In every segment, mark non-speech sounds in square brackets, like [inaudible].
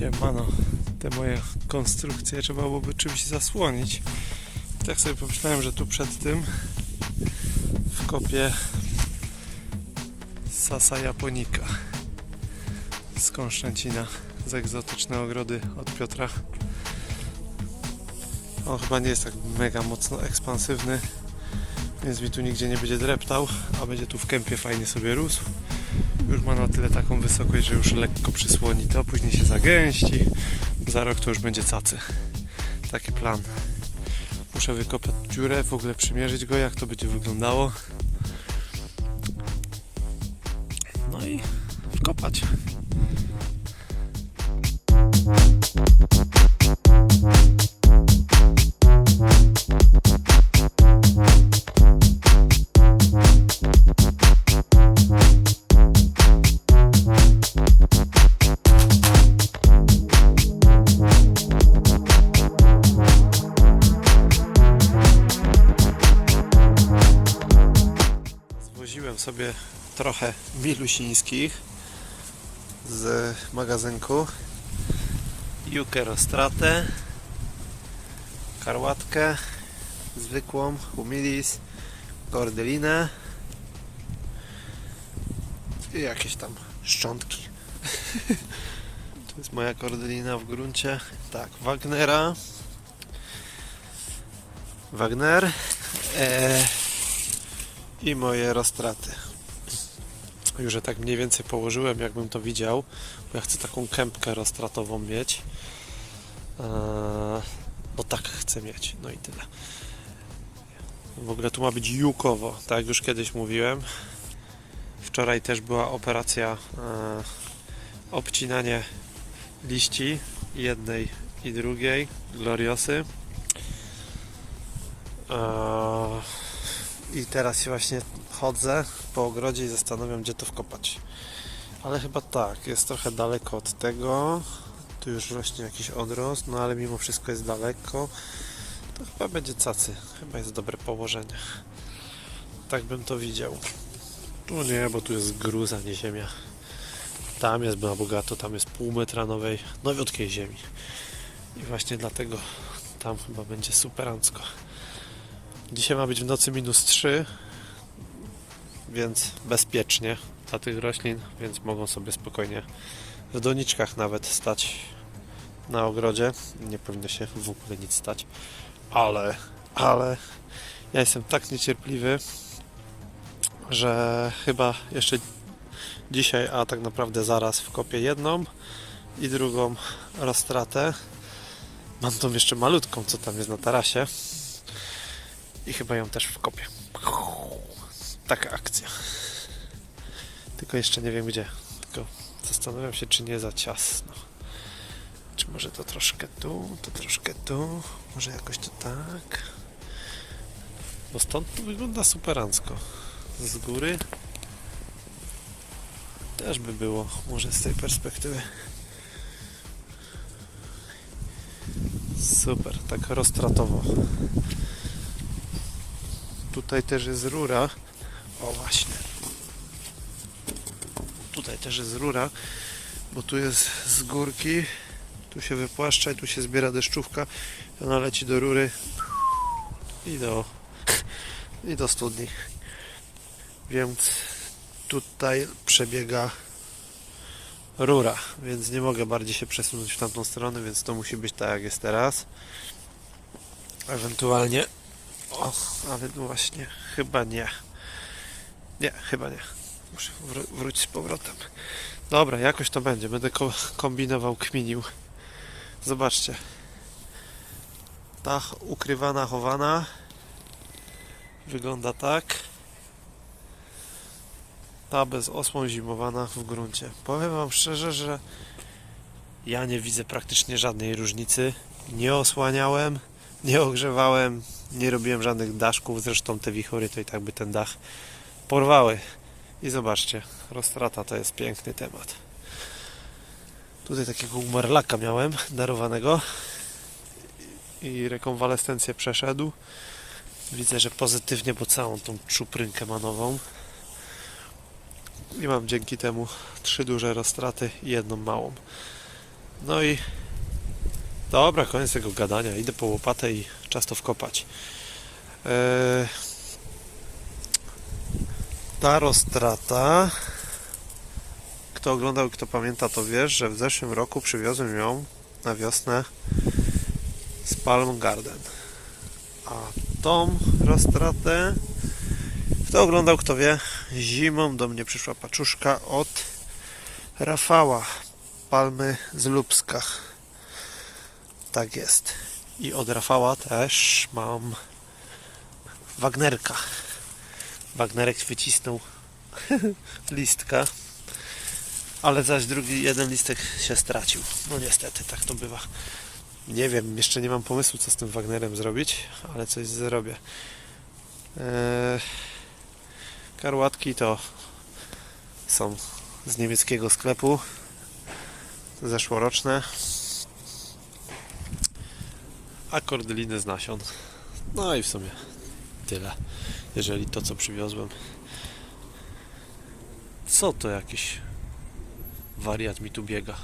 Siemano, te moje konstrukcje trzeba byłoby czymś zasłonić. Tak sobie pomyślałem, że tu przed tym w kopie Sasa Japonika z Konstancina z egzotyczne ogrody od Piotra. On chyba nie jest tak mega mocno ekspansywny, więc mi tu nigdzie nie będzie dreptał, a będzie tu w kępie fajnie sobie rósł. Już ma na tyle taką wysokość, że już lekko przysłoni to, później się zagęści. Za rok to już będzie cacy. Taki plan. Muszę wykopać dziurę, w ogóle przymierzyć go, jak to będzie wyglądało. No i wkopać. Zwoziłem trochę milusińskich z magazynku. Jukę Rostratę, karłatkę, zwykłą, humilis, kordelinę i jakieś tam szczątki. [laughs] to jest moja kordelina w gruncie. Tak, Wagnera. Wagner. E, i moje roztraty. Już tak mniej więcej położyłem, jakbym to widział, bo ja chcę taką kępkę roztratową mieć. Eee, No tak chcę mieć, no i tyle. W ogóle tu ma być jukowo, tak jak już kiedyś mówiłem. Wczoraj też była operacja eee, obcinanie liści jednej i drugiej, gloriosy. Eee, i teraz właśnie chodzę po ogrodzie i zastanawiam, gdzie to wkopać. Ale chyba tak, jest trochę daleko od tego. Tu już rośnie jakiś odrost, no ale mimo wszystko jest daleko. To chyba będzie cacy. Chyba jest dobre położenie. Tak bym to widział. Tu nie, bo tu jest gruz, a nie ziemia. Tam jest na bogato, tam jest pół metra nowej, nowiutkiej ziemi. I właśnie dlatego tam chyba będzie superancko. Dzisiaj ma być w nocy minus 3, więc bezpiecznie dla tych roślin, więc mogą sobie spokojnie w doniczkach nawet stać na ogrodzie. Nie powinno się w ogóle nic stać, ale, ale ja jestem tak niecierpliwy, że chyba jeszcze dzisiaj, a tak naprawdę zaraz wkopię jedną i drugą roztratę. Mam tą jeszcze malutką, co tam jest na tarasie i chyba ją też wkopię. Taka akcja. Tylko jeszcze nie wiem gdzie. Tylko zastanawiam się, czy nie za ciasno. Czy może to troszkę tu, to troszkę tu, może jakoś to tak. Bo stąd to wygląda superancko. Z góry też by było, może z tej perspektywy. Super, tak roztratowo. Tutaj też jest rura. O właśnie. Tutaj też jest rura, bo tu jest z górki. Tu się wypłaszcza i tu się zbiera deszczówka. Ona leci do rury i do, i do studni. Więc tutaj przebiega rura, więc nie mogę bardziej się przesunąć w tamtą stronę, więc to musi być tak jak jest teraz. Ewentualnie o, ale no właśnie, chyba nie. Nie, chyba nie. Muszę wró- wrócić z powrotem. Dobra, jakoś to będzie. Będę ko- kombinował, kminił. Zobaczcie. Ta ukrywana, chowana wygląda tak. Ta bez osłon zimowana w gruncie. Powiem Wam szczerze, że ja nie widzę praktycznie żadnej różnicy. Nie osłaniałem, nie ogrzewałem, nie robiłem żadnych daszków, zresztą te wichory to i tak by ten dach porwały. I zobaczcie, roztrata to jest piękny temat. Tutaj takiego umarlaka miałem, darowanego i rekonwalescencję przeszedł. Widzę, że pozytywnie, bo całą tą czuprynkę manową. I mam dzięki temu trzy duże roztraty i jedną małą. No i dobra, koniec tego gadania. Idę po łopatę i czas to wkopać. Eee, ta roztrata. Kto oglądał kto pamięta, to wiesz, że w zeszłym roku przywiozłem ją na wiosnę z Palm Garden. A tą roztratę, kto oglądał, kto wie, zimą do mnie przyszła paczuszka od Rafała Palmy z Lubskach. Tak jest. I od Rafała też mam Wagnerka. Wagnerek wycisnął [laughs] listka, ale zaś drugi, jeden listek się stracił. No niestety, tak to bywa. Nie wiem, jeszcze nie mam pomysłu, co z tym Wagnerem zrobić, ale coś zrobię. Eee, karłatki to są z niemieckiego sklepu zeszłoroczne a kordyliny z nasion. No i w sumie tyle jeżeli to co przywiozłem. Co to jakiś wariat mi tu biega?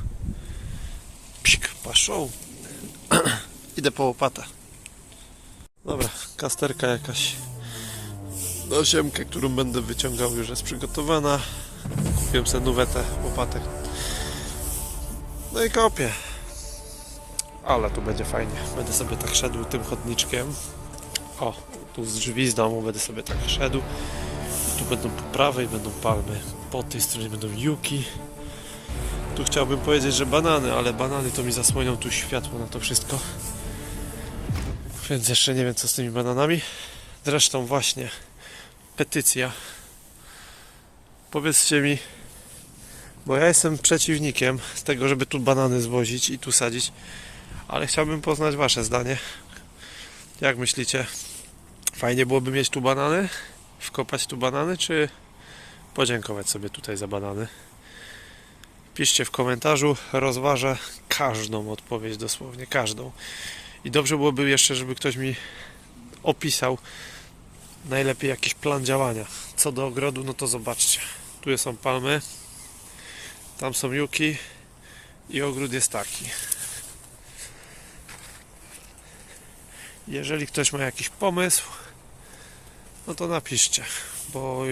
Psik, paszą. [clears throat] Idę po łopatę. Dobra, kasterka jakaś. Osiemkę, którą będę wyciągał już jest przygotowana. Kupiłem sobie nuwetę łopatek no i kopię ale tu będzie fajnie. Będę sobie tak szedł tym chodniczkiem. O, tu z drzwi z domu będę sobie tak szedł. Tu będą po prawej będą palmy. Po tej stronie będą juki. Tu chciałbym powiedzieć, że banany, ale banany to mi zasłonią tu światło na to wszystko. Więc jeszcze nie wiem co z tymi bananami. Zresztą właśnie petycja. Powiedzcie mi bo ja jestem przeciwnikiem tego, żeby tu banany zwozić i tu sadzić ale chciałbym poznać wasze zdanie jak myślicie fajnie byłoby mieć tu banany wkopać tu banany czy podziękować sobie tutaj za banany piszcie w komentarzu rozważę każdą odpowiedź dosłownie każdą i dobrze byłoby jeszcze, żeby ktoś mi opisał najlepiej jakiś plan działania. Co do ogrodu, no to zobaczcie. Tu są palmy, tam są juki i ogród jest taki. Jeżeli ktoś ma jakiś pomysł, no to napiszcie, bo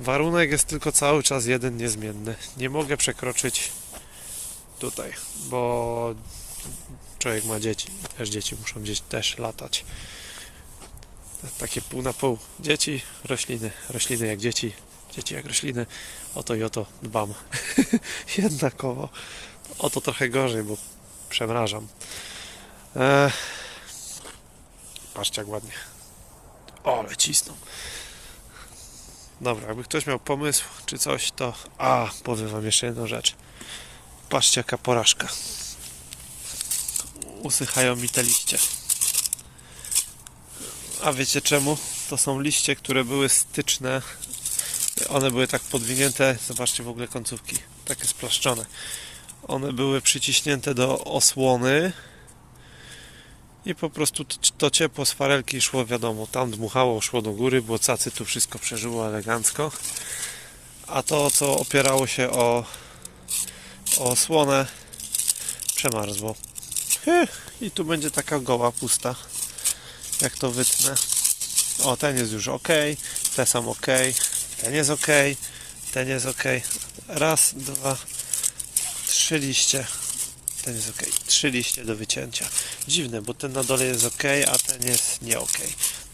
warunek jest tylko cały czas jeden niezmienny. Nie mogę przekroczyć tutaj, bo człowiek ma dzieci, też dzieci muszą gdzieś też latać takie pół na pół. Dzieci, rośliny, rośliny jak dzieci, dzieci jak rośliny. O to i o to dbam. [laughs] Jednakowo. O to trochę gorzej, bo przemrażam. Eee, patrzcie jak ładnie. O, ale cisną. Dobra, jakby ktoś miał pomysł czy coś, to... A, powiem wam jeszcze jedną rzecz. Patrzcie jaka porażka. Usychają mi te liście. A wiecie czemu? To są liście, które były styczne. One były tak podwinięte. Zobaczcie w ogóle końcówki. Takie splaszczone. One były przyciśnięte do osłony. I po prostu to, ciepło z farelki szło wiadomo. Tam dmuchało, szło do góry, było cacy, tu wszystko przeżyło elegancko. A to, co opierało się o, o osłonę, przemarzło. I tu będzie taka goła, pusta jak to wytnę. O, ten jest już ok, te są ok, ten jest ok, ten jest ok. Raz, dwa, trzy liście. Ten jest ok. Trzy liście do wycięcia. Dziwne, bo ten na dole jest ok, a ten jest nie ok.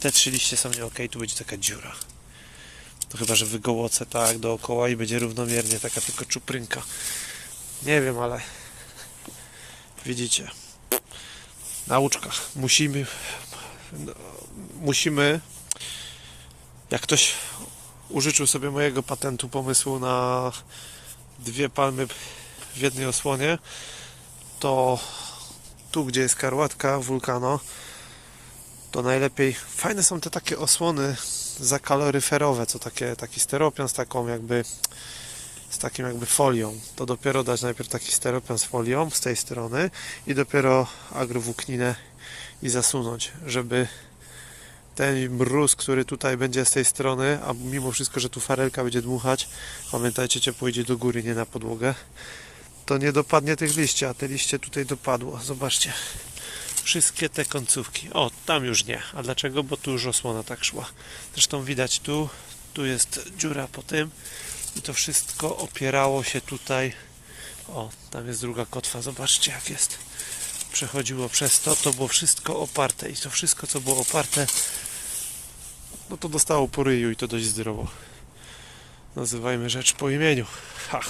Te trzy liście są nie ok, tu będzie taka dziura. To chyba, że wygołocę tak dookoła i będzie równomiernie taka tylko czuprynka. Nie wiem, ale widzicie. Nauczka. Musimy no, musimy, jak ktoś użyczył sobie mojego patentu pomysłu na dwie palmy w jednej osłonie, to tu, gdzie jest karłatka wulkano, to najlepiej. Fajne są te takie osłony zakaloryferowe, co takie, taki steropian z taką jakby z takim jakby folią. To dopiero dać najpierw taki steropian z folią z tej strony i dopiero agrowłókninę i zasunąć, żeby ten mróz, który tutaj będzie z tej strony, a mimo wszystko, że tu farelka będzie dmuchać, pamiętajcie, ciepło idzie do góry, nie na podłogę, to nie dopadnie tych liści, a te liście tutaj dopadło. Zobaczcie. Wszystkie te końcówki. O, tam już nie. A dlaczego? Bo tu już osłona tak szła. Zresztą widać tu, tu jest dziura po tym i to wszystko opierało się tutaj. O, tam jest druga kotwa. Zobaczcie jak jest. Przechodziło przez to, to było wszystko oparte i to wszystko co było oparte no to dostało po ryju i to dość zdrowo. Nazywajmy rzecz po imieniu. Ha.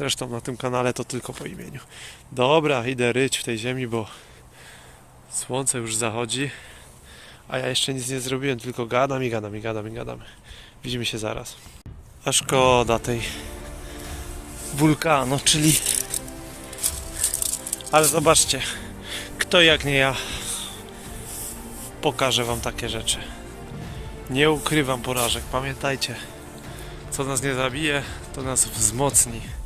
Zresztą na tym kanale to tylko po imieniu. Dobra, idę ryć w tej ziemi, bo słońce już zachodzi, a ja jeszcze nic nie zrobiłem, tylko gadam i gadam i gadam i gadam. Widzimy się zaraz. A szkoda tej wulkanu, czyli... Ale zobaczcie, kto jak nie ja pokaże wam takie rzeczy. Nie ukrywam porażek, pamiętajcie. Co nas nie zabije, to nas wzmocni.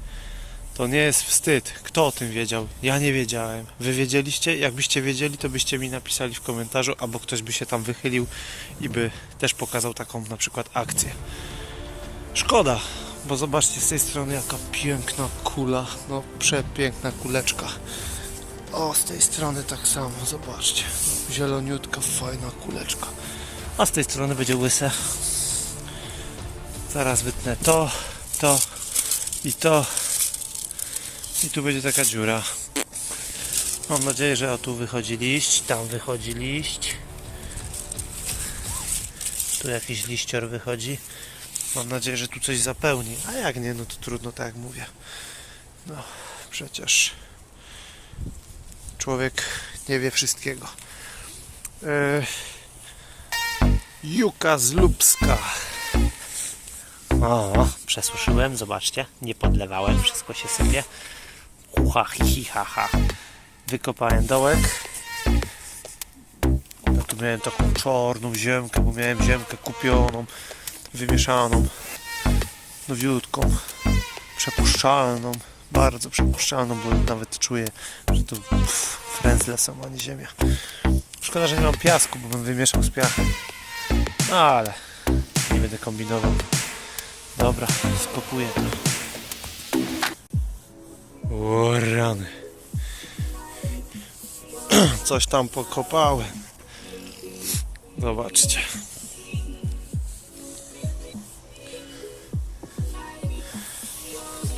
To nie jest wstyd. Kto o tym wiedział? Ja nie wiedziałem. Wy wiedzieliście? Jakbyście wiedzieli, to byście mi napisali w komentarzu, albo ktoś by się tam wychylił i by też pokazał taką na przykład akcję. Szkoda, bo zobaczcie z tej strony jaka piękna kula. No przepiękna kuleczka. O, z tej strony tak samo, zobaczcie. Zieloniutka, fajna kuleczka. A z tej strony będzie łyse. Zaraz wytnę to, to i to. I tu będzie taka dziura. Mam nadzieję, że o tu wychodzi liść, tam wychodzi liść. Tu jakiś liścior wychodzi. Mam nadzieję, że tu coś zapełni. A jak nie, no to trudno, tak jak mówię. No, przecież człowiek nie wie wszystkiego. Yy, Juka z Lubska. O, przesuszyłem, zobaczcie, nie podlewałem, wszystko się sypie. Ucha, hi, hi. Wykopałem dołek. Ja tu miałem taką czarną ziemkę, bo miałem ziemkę kupioną, wymieszaną, nowiutką, przepuszczalną, bardzo przepuszczalną, bo nawet czuję, że to frędzle są, a nie ziemia. Szkoda, że nie mam piasku, bo bym wymieszał z piachem. No ale nie będę kombinował. Dobra, skopuję to. O rany. [clears throat] Coś tam pokopałem. Zobaczcie.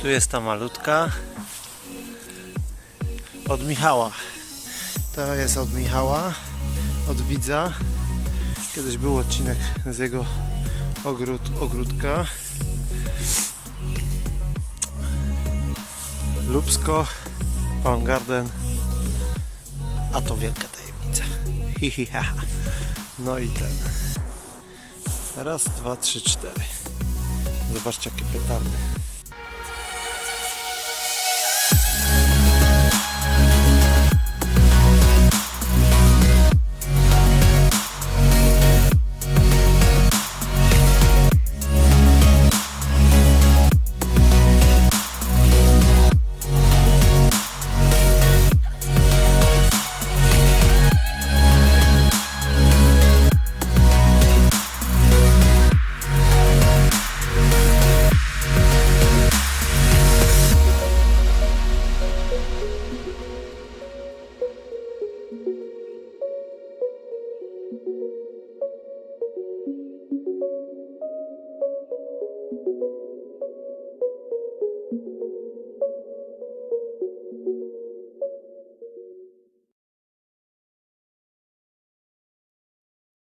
Tu jest ta malutka. Od Michała. To jest od Michała. Od widza. Kiedyś był odcinek z jego ogród, ogródka. Lubsko, Palm Garden, a to wielka tajemnica. No i ten. Raz, dwa, trzy, cztery. Zobaczcie jakie petardy.